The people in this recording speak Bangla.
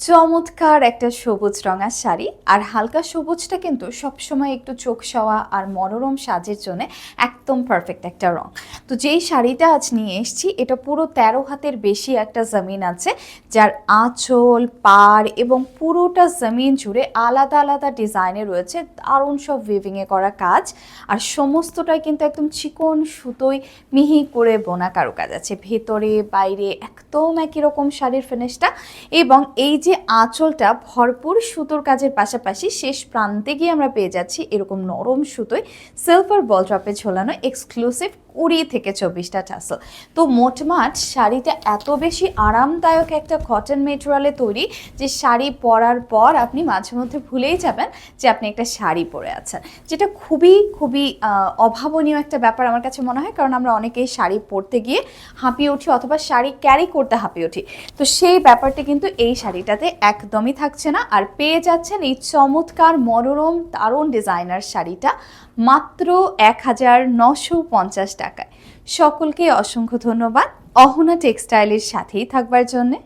চমৎকার একটা সবুজ রঙার শাড়ি। আর হালকা সবুজটা কিন্তু সবসময় একটু চোখ সওয়া আর মনোরম সাজের জন্য একদম পারফেক্ট একটা রং। তো যেই শাড়িটা আজ নিয়ে এসেছি, এটা পুরো তেরো হাতের বেশি একটা জমিন আছে, যার আঁচল, পাড় এবং পুরোটা জমিন জুড়ে আলাদা আলাদা ডিজাইনে রয়েছে, দারুণ সব উইভিংয়ে করা কাজ। আর সমস্তটাই কিন্তু একদম চিকন সুতোয় মিহি করে বোনা কারুকাজ আছে। ভেতরে, বাইরে একদম একই রকম শাড়ির ফিনিশটা এবং এই যে আঁচলটা ভরপুর সুতোর কাজের পাশাপাশি শেষ প্রান্তে গিয়ে আমরা পেয়ে যাচ্ছি এরকম নরম সুতোয় সিলভার বল ড্রপে ঝোলানো এক্সক্লুসিভ কুড়ি থেকে চব্বিশটা টাসল তো মোটমাট শাড়িটা এত বেশি আরামদায়ক একটা কটন মেটেরিয়ালে তৈরি যে শাড়ি পরার পর আপনি মাঝে মধ্যে ভুলেই যাবেন যে আপনি একটা শাড়ি পরে আছেন। যেটা খুবই খুবই অভাবনীয় একটা ব্যাপার আমার কাছে মনে হয়, কারণ আমরা অনেকেই শাড়ি পরতে গিয়ে হাঁপিয়ে উঠি অথবা শাড়ি ক্যারি করতে হাঁপিয়ে উঠি। তো সেই ব্যাপারটি কিন্তু এই শাড়িটাতে একদমই থাকছে না আর পেয়ে যাচ্ছেন এই চমৎকার মনোরম দারুণ ডিজাইনার শাড়িটা মাত্র এক হাজার নশো পঞ্চাশ টাকায়। সকলকে অসংখ্য ধন্যবাদ। অহনা টেক্সটাইলের সাথেই থাকবার জন্যে।